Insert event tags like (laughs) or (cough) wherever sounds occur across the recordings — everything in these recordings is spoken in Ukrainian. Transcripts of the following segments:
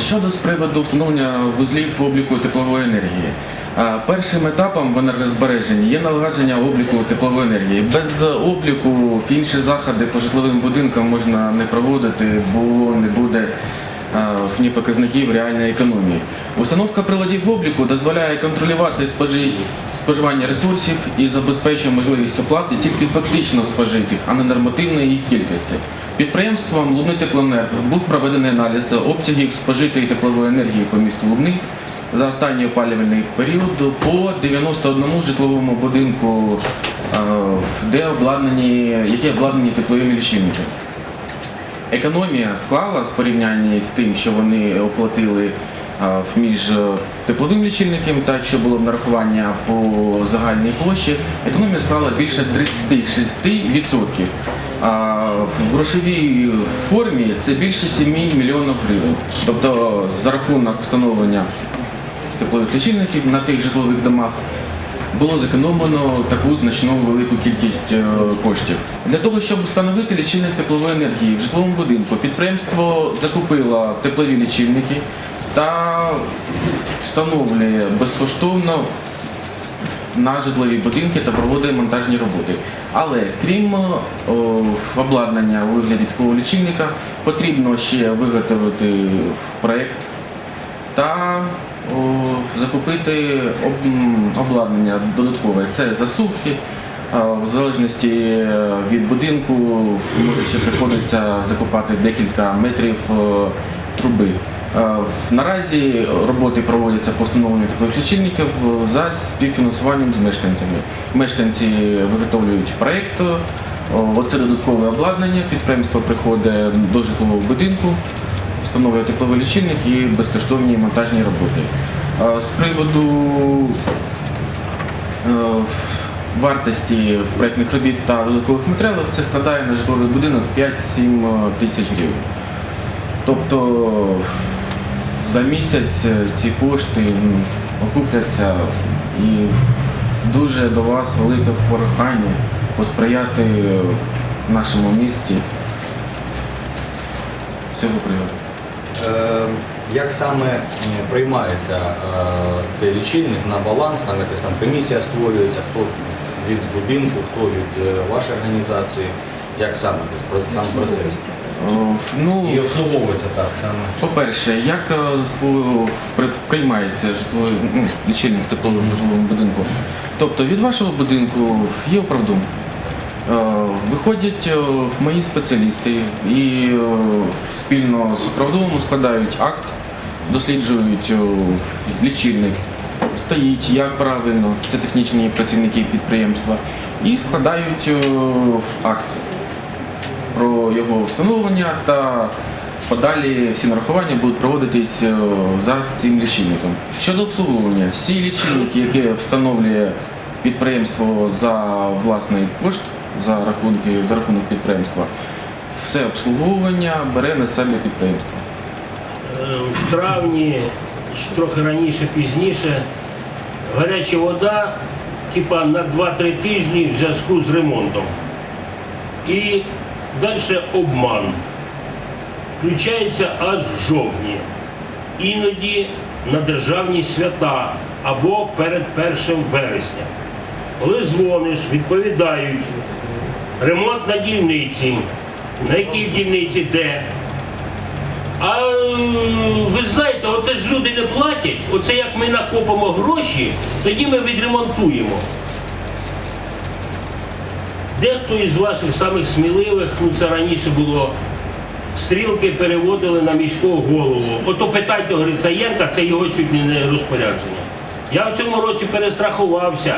Щодо з приводу встановлення вузлів обліку теплової енергії. Першим етапом в енергозбереженні є налагодження обліку теплової енергії. Без обліку інші заходи по житловим будинкам можна не проводити, бо не буде ні показників реальної економії. Установка приладів обліку дозволяє контролювати споживання ресурсів і забезпечує можливість оплати тільки фактично спожитих, а не нормативної їх кількості. Підприємством Лубни Теплоенерго був проведений аналіз обсягів спожитої теплової енергії по місту Лубни за останній опалювальний період по 91 житловому будинку, е, де обладнані, які обладнані тепловими лічильники. Економія склала в порівнянні з тим, що вони оплатили між е, тепловим лічильником та що було нарахування по загальній площі, економія склала більше 36%. А в грошовій формі це більше 7 мільйонів гривень. Тобто за рахунок встановлення теплових лічильників на тих житлових домах було зекономлено таку значну велику кількість е, коштів. Для того, щоб встановити лічильник теплової енергії в житловому будинку, підприємство закупило теплові лічильники та встановлює безкоштовно на житлові будинки та проводить монтажні роботи. Але крім о, обладнання у вигляді такого лічильника, потрібно ще виготовити проєкт та о, закупити об- обладнання додаткове. Це засувки. В залежності е, від будинку може ще приходиться закупати декілька метрів е, труби. Е, Наразі роботи проводяться по встановленню теплових лічильників за співфінансуванням з мешканцями. Мешканці виготовлюють проєкт, о, оце додаткове обладнання, підприємство приходить до житлового будинку, встановлює тепловий лічильник і безкоштовні монтажні роботи. З приводу е, вартості проєктних робіт та додаткових матеріалів це складає на житловий будинок 5-7 тисяч гривень. Тобто за місяць ці кошти окупляться і дуже до вас велике прохання посприяти в нашому місті з цього приводу. Е, Як саме приймається е, цей лічильник на баланс, там якась там комісія створюється, хто від будинку, хто від е, вашої організації, як саме сам процес? О, Ну, І обслуговується так саме. По-перше, як е, приймається житловий ну, лічильник в тепловому житловому будинку? Тобто від вашого будинку є управдом. Е, Виходять е, в мої спеціалісти і е, спільно з управдомом складають акт, досліджують е, лічильник, стоїть, як правильно, це технічні працівники підприємства, і складають е, акт його встановлення та подалі всі нарахування будуть проводитись е, за цим лічильником. Щодо обслуговування, всі лічильники, які встановлює підприємство за власний кошт, за рахунки, за рахунок підприємства, все обслуговування бере на себе підприємство. Е, в травні, трохи раніше, пізніше, гаряча вода, типа на 2-3 тижні в зв'язку з ремонтом. І далі обман. Включається аж в жовтні. Іноді на державні свята або перед 1 вересня. Коли дзвониш, відповідають, ремонт на дільниці, на якій дільниці де, а ви знаєте, оце ж люди не платять. Оце як ми накопимо гроші, тоді ми відремонтуємо. Дехто із ваших самих сміливих, ну це раніше було, стрілки переводили на міського голову. Ото питайте Грицаєнка, це його чуть не- розпорядження. Я в цьому році перестрахувався.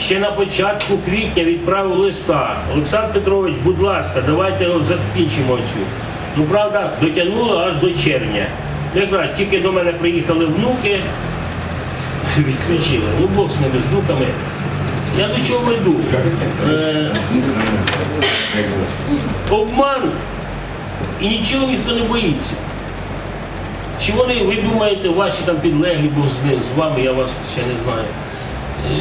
Ще на початку квітня відправив листа. Олександр Петрович, будь ласка, давайте закінчимо цю. Ну, правда, дотягнуло аж до червня. Ну, Якраз тільки до мене приїхали внуки, (laughs) відключили. Ну, Бог з ними, з внуками. Я до чого веду? Е, обман і нічого ніхто не боїться. Чи вони, ви думаєте, ваші там підлеглі, бо з, з вами я вас ще не знаю,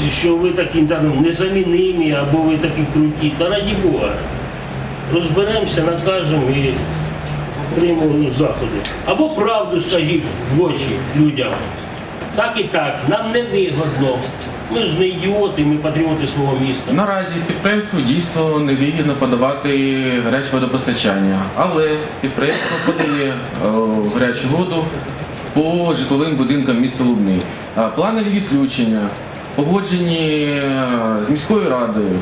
е, що ви такі там, незамінимі або ви такі круті, та раді Бога. Розберемося, накажемо і приймемо заходи. Або правду скажіть в очі людям. Так і так, нам не вигодно. Ми ж не ідіоти, ми патріоти свого міста. Наразі підприємству дійсно невигідно подавати гаряче водопостачання, але підприємство подає е, гарячу воду по житловим будинкам міста Лубни. Планові відключення погоджені е, з міською радою.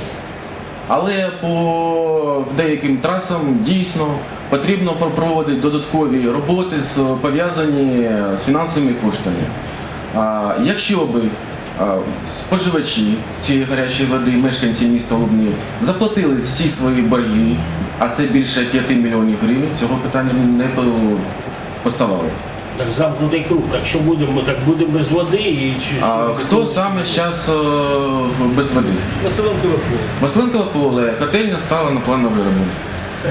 Але по деяким трасам дійсно потрібно проводити додаткові роботи пов'язані з фінансовими коштами. А, якщо би споживачі цієї гарячої води, мешканці міста Лубни, заплатили всі свої борги, а це більше 5 мільйонів гривень, цього питання не поставало. Так замкнутий круг. Так що будемо? Так будемо без води і чи А що? хто саме зараз без води? Василенкове поле, котельня стала на плановий ремонт.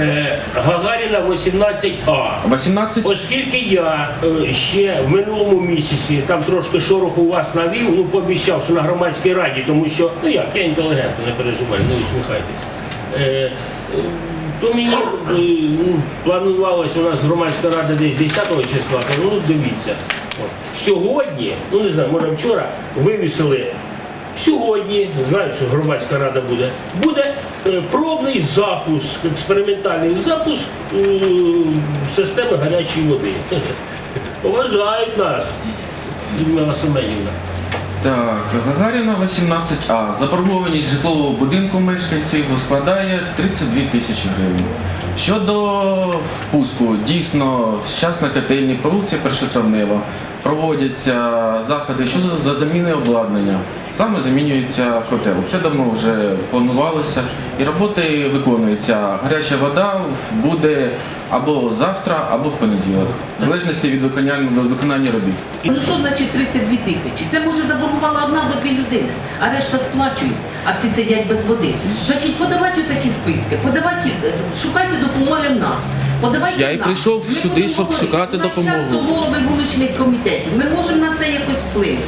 Е, Гагаріна 18А. 18 Оскільки я е, ще в минулому місяці там трошки шороху у вас навів, ну пообіцяв, що на громадській раді, тому що ну як, я інтелігентний, не переживай, не усміхайтесь. Е, то мені ну, планувалось у нас громадська рада десь 10 числа, ну дивіться. Сьогодні, ну не знаю, може вчора вивісили. Сьогодні, знаю, що громадська рада буде, буде е, пробний запуск, експериментальний запуск е, системи гарячої води. (laughs) Поважають нас, Людмила Семенівна. Так, Гагаріна 18А. Заборгованість житлового будинку мешканців складає 32 тисячі гривень. Щодо впуску, дійсно, зараз на котельні по вулиці Першотравнева проводяться заходи щодо за заміни обладнання. Саме замінюється котел. Це давно вже планувалося і роботи виконуються. Гаряча вода буде або завтра, або в понеділок, в залежності від виконання, виконання робіт. Ну що значить 32 тисячі? Це може заборгувала одна або дві людини, а решта сплачують, а всі сидять без води. Значить, подавайте такі списки, подавайте, е, шукайте допомоги в нас. Подавайте Я і нам. прийшов сюди, щоб шукати У нас допомогу. часто голови вуличних комітетів. Ми можемо на це якось вплинути.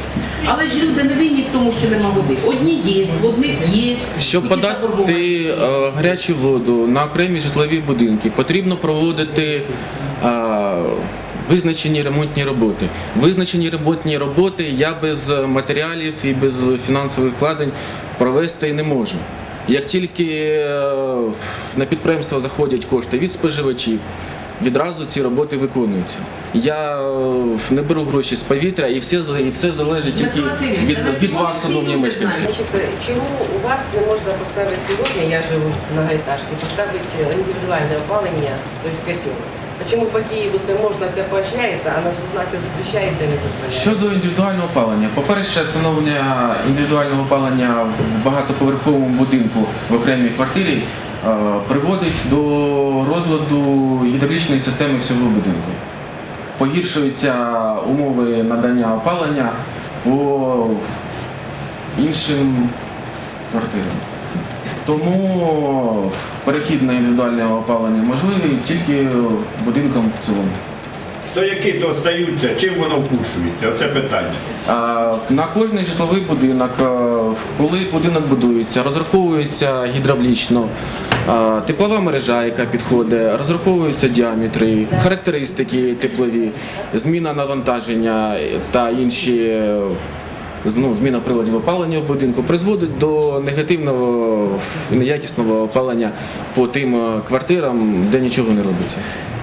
Але ж люди не винні в тому, що нема води. Одні є, в одних є. Щоб які подати заборговані. е, гарячу воду на окремі житлові будинки, потрібно проводити е, визначені ремонтні роботи. Визначені ремонтні роботи я без матеріалів і без фінансових вкладень провести не можу. Як тільки е, на підприємство заходять кошти від споживачів, відразу ці роботи виконуються. Я е, не беру гроші з повітря і все, і все залежить тільки від, від вас, шановні мешканці. чему у вас не можна поставити сьогодні, я живу в многоэтажке, поставити індивідуальне опалення, тобто котел? Почему по Києву це можна, це поощряється, а на нас це запрещається і не дозволяє? Щодо індивідуального опалення, по-перше, встановлення індивідуального опалення в багатоповерховому будинку в окремій квартирі приводить до розладу гідравлічної системи всього будинку. Погіршуються умови надання опалення по іншим квартирам. Тому перехід на індивідуальне опалення можливий тільки будинком в цілому. Стояки то остаються, чим воно впушується? Оце питання. На кожний житловий будинок, е, коли будинок будується, розраховується гідравлічно, теплова мережа, яка підходить, розраховуються діаметри, характеристики теплові, зміна навантаження та інші. е, Ну, зміна приладів опалення в будинку призводить до негативного неякісного опалення по тим е, квартирам, де нічого не робиться.